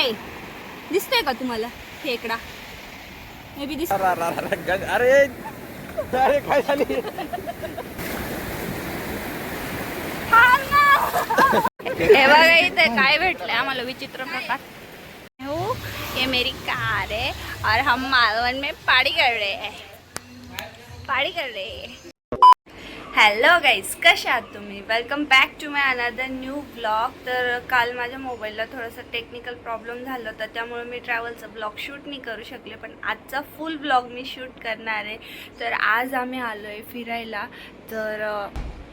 काय? दिसतोय का तुम्हाला? खेकडा. मे बी दिस अरे, अरे, काय झाली? हे बघा इथे काय भेटलंय आम्हाला? विचित्र प्रकार. हो ये मेरी कार है और हम मालवन में पार्टी कर रहे हैं. पार्टी कर रहे हैं. हॅलो गाईज कशा आहात तुम्ही? Welcome back to my another new blog तर काल माझ्या मोबाईलला थोडंसं टेक्निकल प्रॉब्लेम झालं होतं. त्यामुळे मी ट्रॅव्हलचा ब्लॉग शूट नाही करू शकले पण आजचा फुल ब्लॉग मी शूट करणार आहे. तर आज आम्ही आलो आहे फिरायला. तर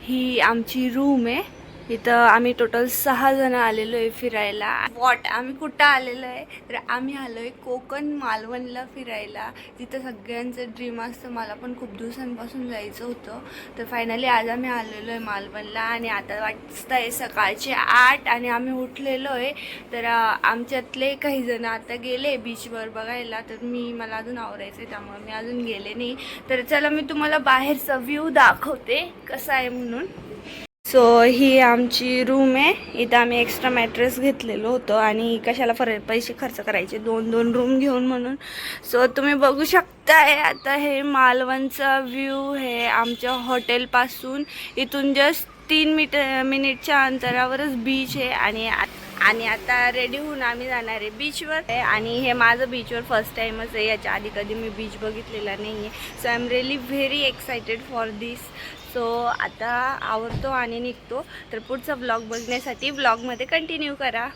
ही आमची रूम आहे. इथं आम्ही टोटल सहा जण आलेलो आहे फिरायला. वॉट आम्ही कुठं आलेलो आहे? तर आम्ही आलो आहे कोकण मालवणला फिरायला. तिथं सगळ्यांचं ड्रीम असतं. मला पण खूप दिवसांपासून जायचं होतं. तर फायनली आज आम्ही आलेलो आहे मालवणला आणि आता वाटतं आहे सकाळचे आठ आणि आम्ही उठलेलो आहे. तर आमच्यातले काही जण आता गेले बीचवर बघायला. तर मी मला अजून आवरायचं आहे त्यामुळे मी अजून गेले नाही. तर चला मी तुम्हाला बाहेरचा व्ह्यू दाखवते. कसा आहे म्हणून? सो ही आमची रूम आहे. इथं आम्ही एक्स्ट्रा मॅट्रेस घेतलेलो होतो आणि कशाला फर पैसे खर्च करायचे? दोन दोन रूम घेऊन म्हणून. सो तुम्ही बघू शकताय आता हे मालवणचा व्ह्यू हे आमच्या हॉटेलपासून इथून जस्ट तीन मिट मिनिटच्या अंतरावरच बीच आहे आणि आणि आता रेडी होऊन आम्ही जाणार आहे बीचवर आणि हे माझं बीचवर फर्स्ट टाईमच आहे. याच्या आधी कधी मी बीच बघितलेला नाही आहे so I am really very excited for this so आता आवडतो आणि निघतो. तर पुढचा ब्लॉग बघण्यासाठी ब्लॉगमध्ये कंटिन्यू करा.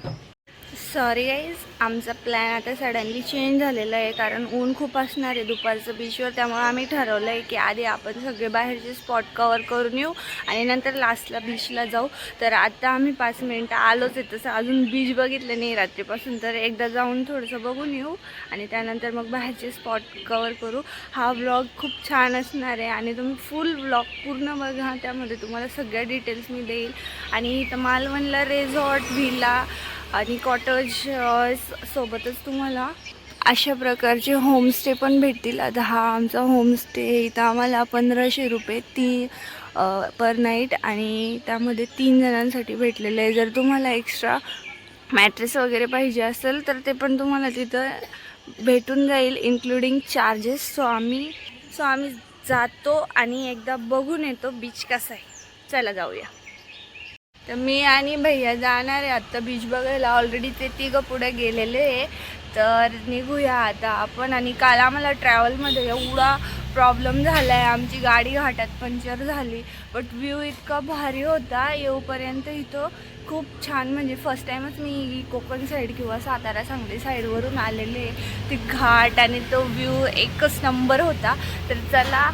सॉरी गाईज आमचा प्लॅन आता सडनली चेंज झालेला आहे कारण ऊन खूप असणार आहे दुपारचं बीचवर त्यामुळे आम्ही ठरवलं आहे की आधी आपण सगळे बाहेरचे स्पॉट कवर करून येऊ आणि नंतर लास्टला बीचला जाऊ. तर आता आम्ही पाच मिनटं आलोच आहे तसं अजून बीच बघितलं नाही रात्रीपासून तर एकदा जाऊन थोडंसं बघून येऊ आणि त्यानंतर मग बाहेरचे स्पॉट कवर करू. हा ब्लॉग खूप छान असणार आहे आणि तुम्ही फुल ब्लॉग पूर्ण बघा त्यामध्ये तुम्हाला सगळ्या डिटेल्स मी देईल. आणि इथं मालवणला रेझॉर्ट व्हिला आणि कॉटेज सोबतच तुम्हाला अशा प्रकारचे होमस्टे पण भेटतील. आता हा आमचा होमस्टे इथं आम्हाला पंधराशे रुपये ती पर नाईट आणि त्यामध्ये तीन जणांसाठी भेटलेलं आहे. जर तुम्हाला एक्स्ट्रा मॅट्रेस वगैरे पाहिजे असेल तर ते पण तुम्हाला तिथं भेटून जाईल इन्क्लुडिंग चार्जेस सो आम्ही सो आम्ही जातो आणि एकदा बघून येतो बीच कसा आहे. चला जाऊया. तर मी आणि भैया जाणार आहे. आत्ता बीच बघायला. ऑलरेडी ते तिघं पुढे गेलेले आहे. तर निघूया आता आपण. आणि काल आम्हाला ट्रॅव्हलमध्ये एवढा प्रॉब्लेम झाला आहे आमची गाडी घाटात पंक्चर झाली. बट व्ह्यू इतका भारी होता. येऊपर्यंत इथं खूप छान म्हणजे फर्स्ट टाईमच मी कोकण साईड किंवा सातारा सांगली साईडवरून आलेले. ते घाट आणि तो व्ह्यू एकच नंबर होता. तर चला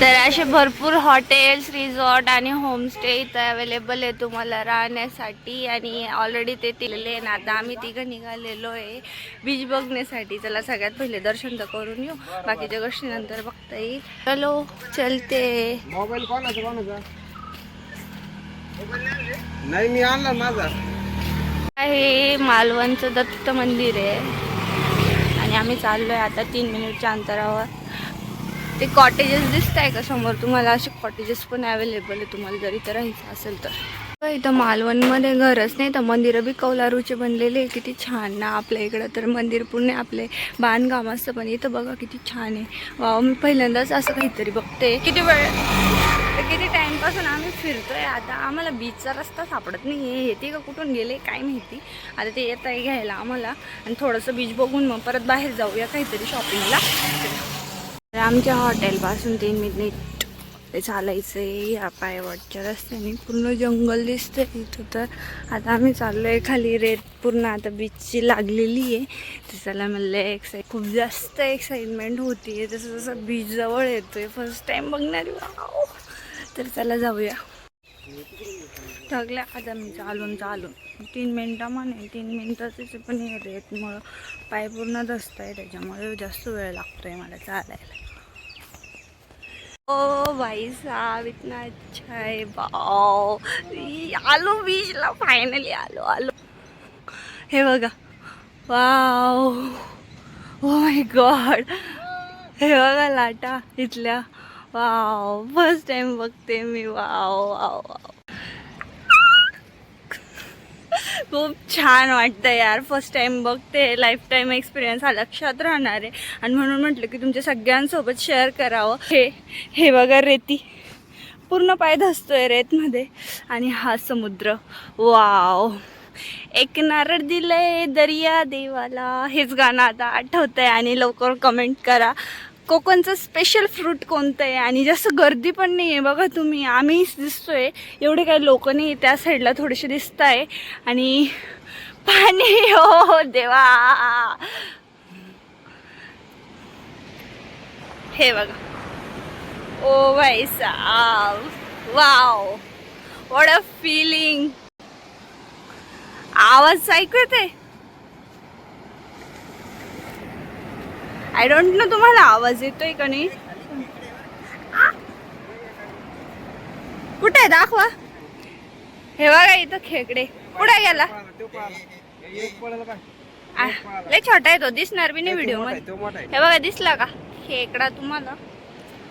तर असे भरपूर हॉटेल्स रिसॉर्ट आणि होमस्टे इथं अवेलेबल आहे तुम्हाला राहण्यासाठी. आणि ऑलरेडी ते दिलेले आहे ना आता आम्ही तिघं निघालेलो आहे. बीच बघण्यासाठी. चला सगळ्यात पहिले दर्शन तर करून येऊ. बाकीच्या गोष्टी नंतर बघता येईल. चलो चलते. मोबाईल कोणाचा कोणाचा? नाही मी आणला माझा. हे मालवणचं दत्त मंदिर आहे. आणि आम्ही चाललो आहे आता तीन मिनिटच्या अंतरावर. ते कॉटेजेस दिसत आहे का समोर? तुम्हाला असे कॉटेजेस पण अवेलेबल आहे तुम्हाला जर इथं राहायचं असेल तर. इथं मालवणमध्ये घरच नाही. तर मंदिरं बी कौलारूचे बनलेले आहे. किती छान ना आपल्या इकडं तर मंदिर पूर्ण आपले बांधकाम असतं पण इथं बघा किती छान आहे. वा मी पहिल्यांदाच असं काहीतरी बघते. किती वेळ तर किती टाईमपासून आम्ही फिरतोय आता? आम्हाला बीचचा रस्ता सापडत नाही आहे येते का कुठून गेले? काय माहिती? आता ते येत आहे घ्यायला आम्हाला. आणि थोडंसं बीच बघून मग परत बाहेर जाऊया काहीतरी शॉपिंगला तर आमच्या हॉटेलपासून तीन मिनिट. ते चालायचं आहे या पायवाटच्या रस्त्याने. पूर्ण जंगल दिसतं इथं तर. आता आम्ही चाललो आहे खाली रेत. पूर्ण आता बीचची लागलेली आहे. तर चला म्हणलं एक्साइ खूप जास्त एक्साइटमेंट होती आहे जसं जसं बीच जवळ येतोय. फर्स्ट टाईम बघणारी तर चला जाऊया. थकल्या आता मी चालून चालून. तीन मिनटं म्हणे. तीन मिनटाचे पण हे रेतमुळं पाय पूर्ण दसत आहे त्याच्यामुळे जास्त वेळ लागतोय मला चालायला. ओ भाई साहब इतना अच्छा है वाव आलो बीचला फायनली आलो आलो। हे बघा वाव ओ माय गॉड हे बघा लाटा इथल्या वाव फर्स्ट टाइम बघते मी वाव वाव वाव खूप छान वाटतं यार. फर्स्ट टाइम बघते लाईफ टाईम एक्सपिरियन्स हा लक्षात राहणार आहे. आणि म्हणून म्हटलं की तुमच्या सगळ्यांसोबत शेअर करावं. हे हे बघा रेती. पूर्ण पाय धसतोय रेतमध्ये. आणि हा समुद्र. वाव एक नारळ दिलंय दर्या देवाला. हेच गाणं आता आठवतंय आणि लवकर कमेंट करा. कोकणचं स्पेशल फ्रूट कोणतं आहे आणि जास्त गर्दी पण नाही आहे बघा तुम्ही. आम्हीच दिसतोय एवढे काही लोक नाही त्या साईडला थोडेसे दिसत आहे आणि पाणी हो, हो देवा. हे बघा. ओ भाई साहब वाव. वॉट अ फिलिंग आवाज ऐकू येते आय डोंट नो तुम्हाला आवाज येतोय का नाही! कुठे दाखवा. हे बघा इथं खेकडे. कुठे गेला. लय छोटा आहे तो. दिसणार बी नाही व्हिडिओमध्ये. हे बघा दिसला का? खेकडा तुम्हाला.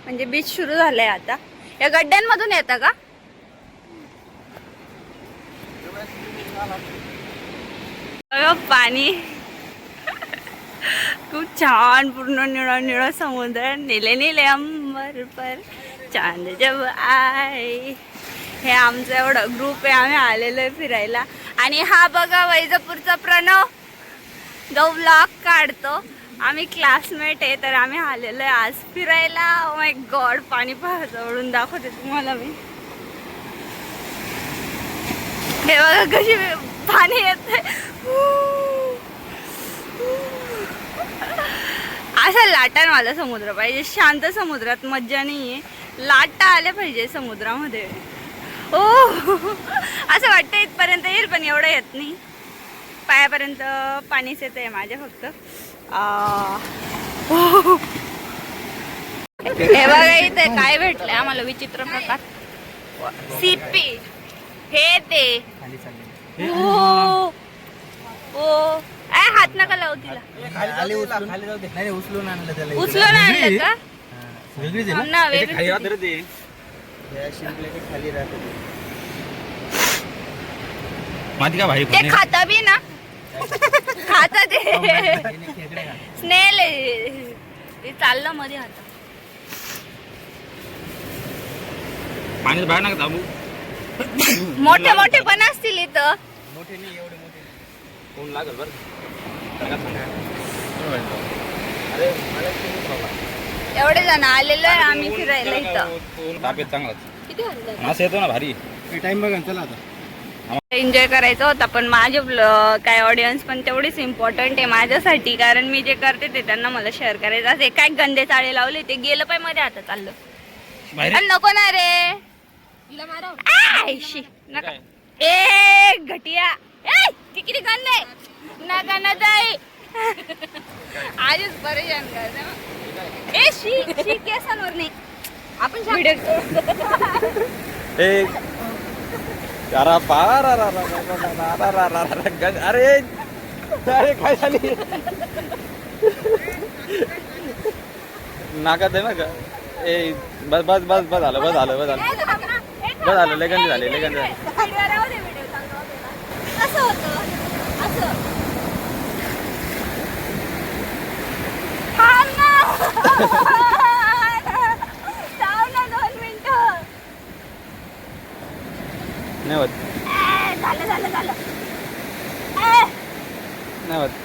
म्हणजे बीच सुरू झालंय आता. या गड्ड्यांमधून येतं का? पाणी. खूप छान पूर्ण निळा निळा समुद्र निले निले अंबर पर. चांद जब आय हे आमचं एवढं ग्रुप आहे आम्ही आलेलो आहे फिरायला. आणि हा बघा वैजापूरचा प्रणव. जो ब्लॉग काढतो. आम्ही क्लासमेट आहे तर आम्ही आलेलो आहे आज फिरायला. Oh माय गॉड पाणी पहा जवळून दाखवते तुम्हाला मी. हे बघा कशी पाणी येते असा लाटांवाला समुद्र पाहिजे. शांत समुद्रात मज्जा नाहीये. लाटा आल्या पाहिजे समुद्रामध्ये. ओ! असं वाटतं इथपर्यंत येईल पण एवढं येत नाही. पायापर्यंत पाणीच येत आहे माझ्या फक्त. हे बघा इथे काय भेटलंय आम्हाला विचित्र प्रकार. सीपी हे ते. हो हो ए, हात नका लावू तिला. खाली उचलून- खाली जाऊ दे. नाही, नाही, उचलून आणलं त्याला. उचलून आणलं का? वेगळीच हो ना त्याच्याखाली राहतं वेगळी रे ते. त्या शिंपल्याच्या खाली राहतं. ते. माहिती का भाई ते खाता बी ना. खाता ते. खाल्ले. स्नेल आहे. ते चाललं मध्ये आता. पाण्यात बाहेर नका मोठे मोठे पण असतील इथं. मोठे नाही एवढे लागल बरं? अरे. एवढे जण आलेलो आहे आम्ही फिरायला इथं. ताप येत चांगलाच. किती वाजले मासे येतो ना भारी. टाइम बघा चला आता. एन्जॉय करायचा होता पण माझे ब्ल- काय ऑडियन्स पण तेवढीच इम्पॉर्टंट आहे माझ्यासाठी. कारण मी जे करते ते त्यांना मला शेअर करायचं असे काय गंदे चाळे लावले ते गेलं पायमध्ये आता चाललं. अरे नको ना रे. आय, शी, नका. ए घटिया. ना अरे अरे काय झाली नाकात आहे ना का ए बस बस बस बस झालं बस झालं बस झालं बस झालं, लेखन झाले लेखन झाले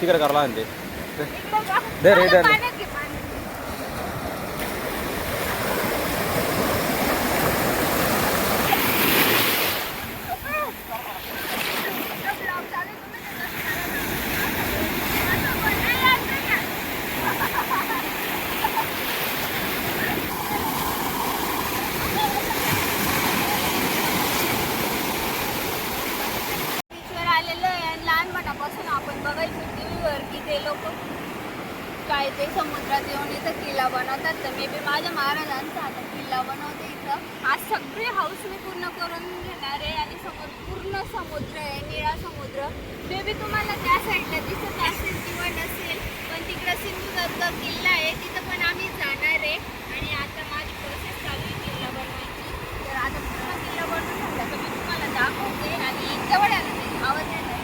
ഇത്തിക്കട കറളാന്റെ किल्ला बनवतात तर मे बी माझ्या महाराजांचा आता किल्ला बनवते इथं. आज सगळे हाऊस मी पूर्ण करून घेणार आहे आणि समोर पूर्ण समुद्र आहे निळा समुद्र. मे बी तुम्हाला त्या साईडला दिसत असेल किंवा नसेल पण तिकडं सिंधुदुर्ग किल्ला आहे तिथं पण आम्ही जाणार आहे. आणि आता माझी प्रोसेस चालू आहे किल्ला बनवायची. तर आता पूर्ण किल्ला बनवून झाला तर मी तुम्हाला दाखवते. आणि जवळ आलं नाही आवाज येणार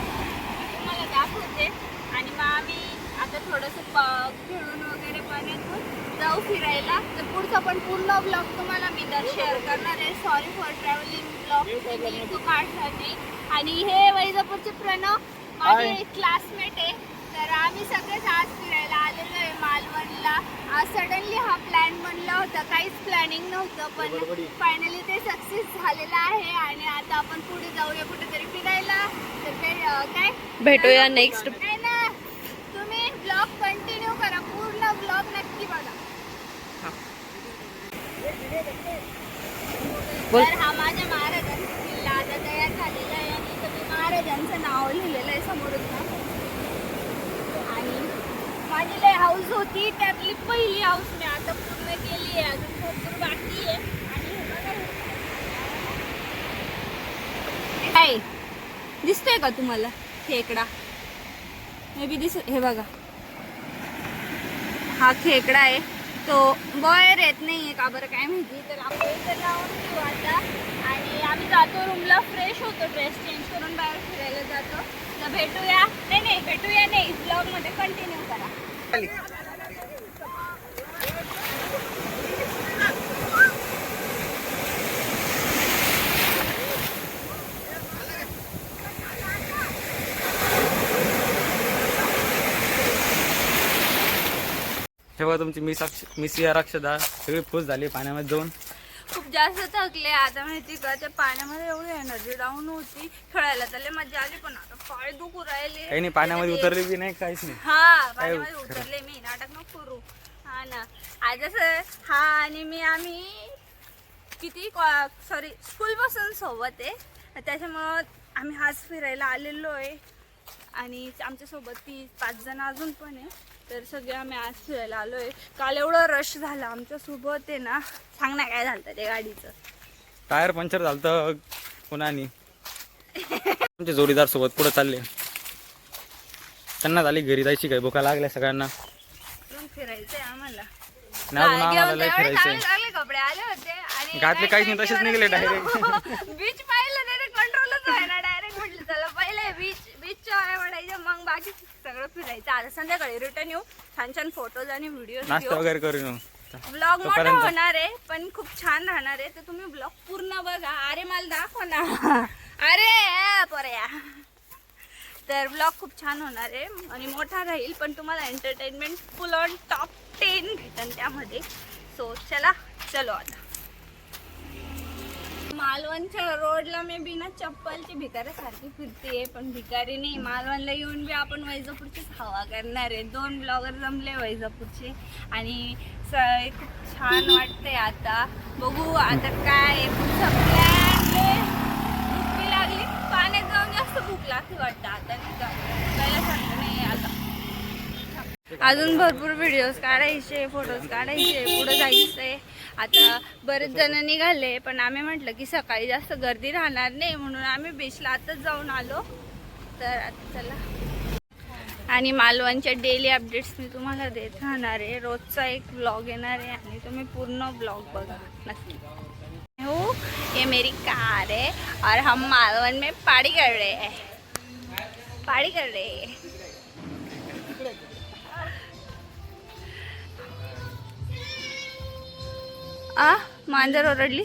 थोडंसं पा- खेळून वगैरे पाण्यातून जाऊ फिरायला. तर पुढचा पण पूर्ण ब्लॉग तुम्हाला मी तर शेअर करणार आहे. सॉरी फॉर ट्रॅव्हलिंग ब्लॉग मी तो नाही आणि हे वैजापूरचे प्रणव माझे. क्लासमेट आहे. तर आम्ही सगळेच आज फिरायला आलेलो आहे मालवणला. सडनली हा प्लॅन बनला होता. काहीच प्लॅनिंग नव्हतं पण फायनली ते सक्सेस झालेलं आहे आणि आता आपण पुढे जाऊया कुठेतरी फिरायला. तर ते काय? भेटूया next. नाही ना तुम्ही ब्लॉग कंटिन्यू करा पूर्ण ब्लॉग नक्की बघा बोल. तर हा माझ्या महाराजांचा किल्ला आता तयार झालेला आहे आणि इथं मी महाराजांचं नाव लिहिलेलं आहे समोरच आणि माझी लय हाऊस होती त्यातली पहिली हाऊस मी आता पूर्ण केली आहे अजून भरपूर बाकी आहे. आणि काय दिसतोय का तुम्हाला? खेकडा. मे बी दिस हे बघा. हा खेकडा आहे. तो बॉयर येत नाही आहे का बरं काय माहिती? तर आपण इथं लावून घेऊ आता. आणि आम्ही जातो रूमला फ्रेश होतो ड्रेस चेंज करून बाहेर फिरायला जातो. तर भेटूया. नाही नाही भेटूया नाही. ब्लॉगमध्ये कंटिन्यू करा. तेव्हा तुमची मिस अक्ष मिस या अक्षदा सगळी खुश झाली पाण्यामध्ये जाऊन. खूप जास्त थकले. आता माहिती का त्या पाण्यामध्ये एवढी एनर्जी डाऊन होती. खेळायला त्याला मजा आली पण आता पाय दुखू राहिले. काही नाही पाण्यामध्ये उतरली बी नाही काहीच नाही. हा पाण्यामध्ये उतरले? मी. नाटक नको करू. हा ना. आज असं हा आणि मी आम्ही किती सॉरी स्कूलपासून सोबत आहे. त्याच्यामुळं आम्ही आज फिरायला आलेलो आहे. आणि आमच्यासोबत ती पाच जण अजून पण आहे. तर सगळे आम्ही आज फिरायला आलो आहे काल एवढं रश झालं आमच्यासोबत आहे ना. सांग ना काय झालं त्या गाडीचं. टायर पंक्चर झालं कोणानी? आमचे जोडीदार सोबत पुढे चालले. त्यांना झाली घरी जायची काय भुका लागल्या सगळ्यांना. फिरायचंय आम्हाला. अजून आम्हाला घेऊन लय एवढे फिरायचंय. चांगले चांगले कपडे आले होते आणि घातले काहीच नाही, तसेच निघाले बीच पाहिलं नाही कंट्रोलच आहे ना डायरेक्ट म्हटलं चला पहिले बीच बीच आहे म्हणायचं मग बाकी सगळं फिरायचं. आता संध्याकाळी रिटर्न येऊ. छान छान फोटोज आणि व्हिडिओ नाश्ता वगैरे करून येऊ. ब्लॉग मोठा तोपर्यंत- होणार आहे पण खूप छान राहणार आहे. तर तुम्ही ब्लॉग पूर्ण बघा. अरे मला दाखव ना. अरे पर्या तर ब्लॉग खूप छान होणार आहे आणि मोठा राहील पण तुम्हाला entertainment full on top ten भेटन त्यामध्ये. सो चला चलो आता. मालवणच्या रोडला मी ना चप्पलची भिकाऱ्यासारखी फिरते पण भिकारी नाही. मालवणला येऊन बी आपण वैजापूरचीच हवा करणार आहे. दोन ब्लॉगर जमले वैजापूरचे. आणि स- खूप छान वाटतंय आता. बघू आता काय पुढचा प्लॅन भूक लागली. पाण्यात जाऊन जास्त भूक लागते वाटतं आता नाही का? आता अजून भरपूर व्हिडिओज काढायचे फोटोज काढायचे पुढे जायचंय. आता बरेच जण निघाले पण आम्ही म्हटलं की सकाळी जास्त गर्दी राहणार नाही म्हणून आम्ही बीचला आताच जाऊन आलो. तर आता चला. आणि मालवणच्या डेली अपडेट्स मी तुम्हाला देत राहणार आहे. रोजचा एक ब्लॉग येणार आहे आणि तुम्ही पूर्ण ब्लॉग बघा नक्की. हो ये मेरी कार है और हम मालवन में पाडी कर रहे हैं. पार्टी कर रहे हैं. आ मांजर ओरडली